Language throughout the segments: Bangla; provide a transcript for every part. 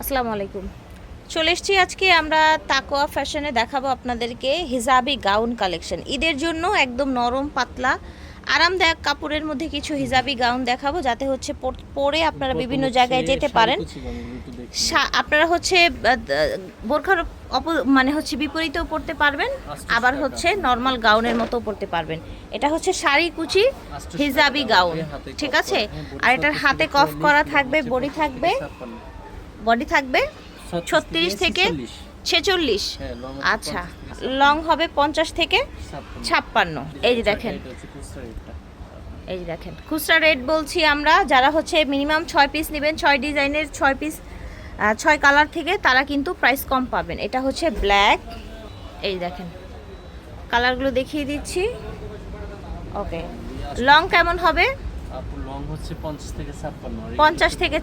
আসসালামু আলাইকুম। চলে এসছি আজকে আমরা তাকোয়া ফ্যাশনে দেখাবো আপনাদেরকে হিজাবি গাউন কালেকশন ঈদের জন্য একদম নরম পাতলা আরামদায়ক কাপড়ের মধ্যে কিছু হিজাবি গাউন দেখাবো যাতে হচ্ছে পরে আপনারা বিভিন্ন জায়গায় যেতে পারেন। আপনারা হচ্ছে বোরখার অপ- মানে হচ্ছে বিপরীতেও পড়তে পারবেন আবার হচ্ছে নর্মাল গাউনের মতো পড়তে পারবেন। এটা হচ্ছে শাড়ি কুচি হিজাবি গাউন ঠিক আছে? হ্যাঁ, আর এটার হাতে কফ করা থাকবে বডি থাকবে। বডি থাকবে ছত্রিশ থেকে ছেচল্লিশ। হ্যাঁ, আচ্ছা লং হবে পঞ্চাশ থেকে ছাপ্পান্ন। এই যে দেখেন। এই যে দেখেন খুচরা রেট বলছি আমরা যারা হচ্ছে মিনিমাম ছয় পিস নেবেন ছয় ডিজাইনের ছয় পিস ছয় কালার থেকে তারা কিন্তু প্রাইস কম পাবেন। এটা হচ্ছে ব্ল্যাক এই দেখেন কালারগুলো দেখিয়ে দিচ্ছি। ওকে লং কেমন হবে? লং হচ্ছে পঞ্চাশ থেকে ছাপ্পান্ন। থেকে।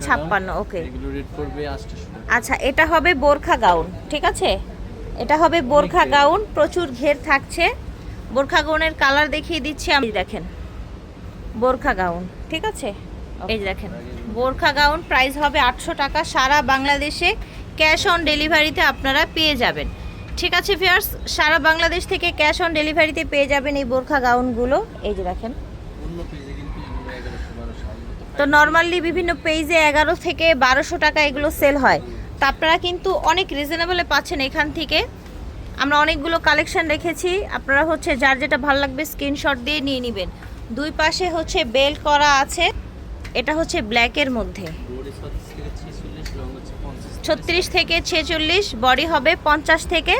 ওকে। এগুলো রেট আচ্ছা এটা হবে বোরখা গাউন ঠিক আছে? এটা হবে বোরখা গাউন প্রচুর ঘের থাকছে। বোরখা গাউনের কালার দেখিয়ে দিচ্ছি আমি দেখেন। বোরখা গাউন ঠিক আছে? এই দেখেন বোরখা গাউন প্রাইস হবে আটশো টাকা সারা বাংলাদেশে ক্যাশ অন ডেলিভারিতে আপনারা পেয়ে যাবেন। ঠিক আছে ফিয়ার্স সারা বাংলাদেশ থেকে ক্যাশ অন ডেলিভারিতে পেয়ে যাবেন এই বোরখা গাউনগুলো। এই যে দেখেন তো নর্মালি বিভিন্ন পেজে এগারো থেকে বারোশো টাকা এগুলো সেল হয়। তো আপনারা কিন্তু অনেক রিজনেবলে পাচ্ছেন এখান থেকে। আমরা অনেকগুলো কালেকশন রেখেছি। আপনারা হচ্ছে যার যেটা ভালো লাগবে স্ক্রিনশট দিয়ে নিয়ে নেবেন। দুই পাশে হচ্ছে বেল করা আছে। এটা হচ্ছে ব্ল্যাকের মধ্যে। ছত্রিশ থেকে ছেচল্লিশ বডি হবে পঞ্চাশ থেকে।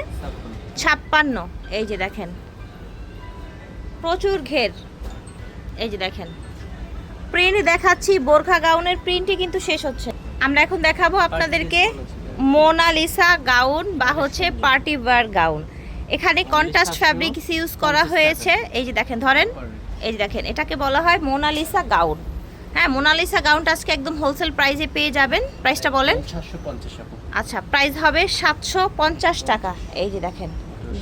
ছাপ্পান্ন। এই যে দেখেন। প্রচুর ঘের। এই যে দেখেন। প্রিন্ট দেখাচ্ছি বোরখা গাউনের প্রিন্টই কিন্তু শেষ হচ্ছে। আমরা এখন দেখাবো আপনাদেরকে মোনালিসা গাউন বা হচ্ছে পার্টি ওয়্যার গাউন। এখানে কন্ট্রাস্ট ফ্যাব্রিক্স ইউজ করা হয়েছে। এই যে দেখেন ধরেন। এই যে দেখেন এটাকে বলা হয় মোনালিসা গাউন। হ্যাঁ মোনালিসা গাউনটা আজকে একদম হোলসেল প্রাইসে পেয়ে যাবেন। প্রাইসটা বলেন। আচ্ছা প্রাইস হবে সাতশো পঞ্চাশ টাকা। এই যে দেখেন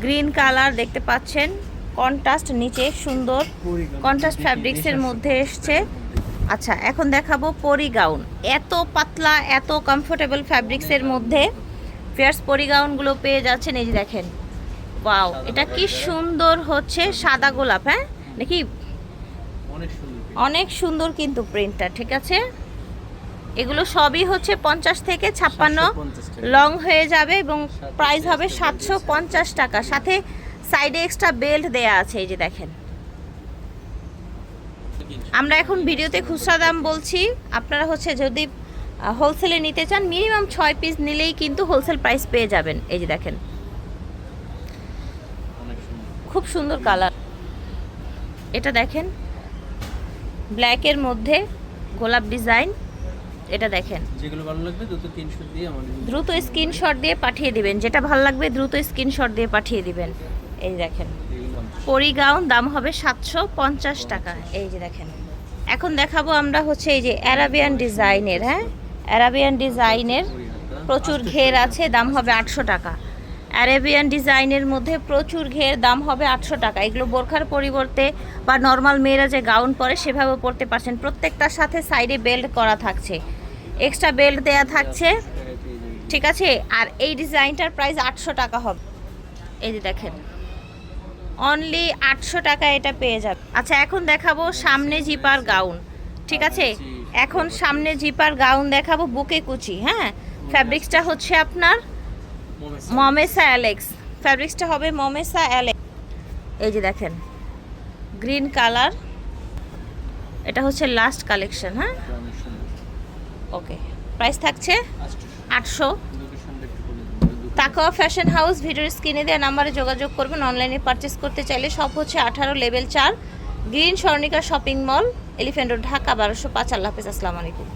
গ্রিন কালার দেখতে পাচ্ছেন। কন্ট্রাস্ট নিচে সুন্দর কন্ট্রাস্ট ফ্যাব্রিক্সের মধ্যে এসছে। আচ্ছা এখন দেখাবো পরি গাউন এত পাতলা এত কমফোর্টেবল ফ্যাব্রিক্সের মধ্যে ফেয়ার্স পরি গাউনগুলো পেয়ে যাচ্ছেন। এই যে দেখেন ওয়াও এটা কি সুন্দর হচ্ছে সাদা গোলাপ হ্যাঁ? নাকি? অনেক সুন্দর অনেক সুন্দর কিন্তু প্রিন্টটা ঠিক আছে? এগুলো সবই হচ্ছে পঞ্চাশ থেকে ছাপ্পান্ন লং হয়ে যাবে এবং প্রাইস হবে সাতশো পঞ্চাশ টাকা। সাথে সাইডে এক্সট্রা বেল্ট দেয়া আছে এই যে দেখেন। আমরা এখন ভিডিওতে খুচরা দাম বলছি। আপনারা হচ্ছে যদি হোলসেলে নিতে চান মিনিমাম ছয় পিস নিলেই কিন্তু হোলসেল প্রাইস পেয়ে যাবেন। এই যে দেখেন। খুব সুন্দর কালার এটা দেখেন। ব্ল্যাকের মধ্যে গোলাপ ডিজাইন এটা দেখেন। যেগুলো ভালো লাগবে দ্রুত তিনশো দিয়ে আমাদের দ্রুত স্ক্রিনশট দিয়ে পাঠিয়ে দিবেন। যেটা ভালো লাগবে দ্রুত স্ক্রিনশট দিয়ে পাঠিয়ে দিবেন। এই দেখেন। পরি গাউন দাম হবে সাতশো পঞ্চাশ টাকা। এই যে দেখেন। এখন দেখাবো আমরা হচ্ছে এই যে অ্যারাবিয়ান ডিজাইনের হ্যাঁ? অ্যারাবিয়ান ডিজাইনের প্রচুর ঘের আছে দাম হবে আটশো টাকা। অ্যারেবিয়ান ডিজাইনের মধ্যে প্রচুর ঘের দাম হবে আটশো টাকা। এগুলো বোরখার পরিবর্তে বা নর্মাল মেয়েরা যে গাউন পরে সেভাবে পরতে পারছেন। প্রত্যেকটার সাথে সাইডে বেল্ট করা থাকছে। এক্সট্রা বেল্ট দেয়া থাকছে। ঠিক আছে? আর এই ডিজাইনটার প্রাইস আটশো টাকা হবে। এই যে দেখেন। অনলি আটশো টাকা এটা পেয়ে যাবে। আচ্ছা এখন দেখাবো সামনে জিপার গাউন। ঠিক আছে? এখন সামনে জিপার গাউন দেখাবো বুকে কুচি হ্যাঁ? ফ্যাব্রিক্সটা হচ্ছে আপনার মমেসা অ্যালেক্স। ফ্যাব্রিক্সটা হবে মমেসা অ্যালেক্স। এই যে দেখেন গ্রিন কালার। এটা হচ্ছে লাস্ট কালেকশন হ্যাঁ? ওকে প্রাইস থাকছে আটশো। তাকওয়া ফ্যাশন হাউস ভিডিওর স্ক্রিনে দেওয়া নাম্বারে যোগাযোগ করবেন। অনলাইনে পারচেস করতে চাইলে সব হচ্ছে আঠারো লেভেল চার green Swarnika shopping mall elephant road Dhaka, বারোশো পাঁচ আল্লাহ হাফিজ আসসালামু আলাইকুম।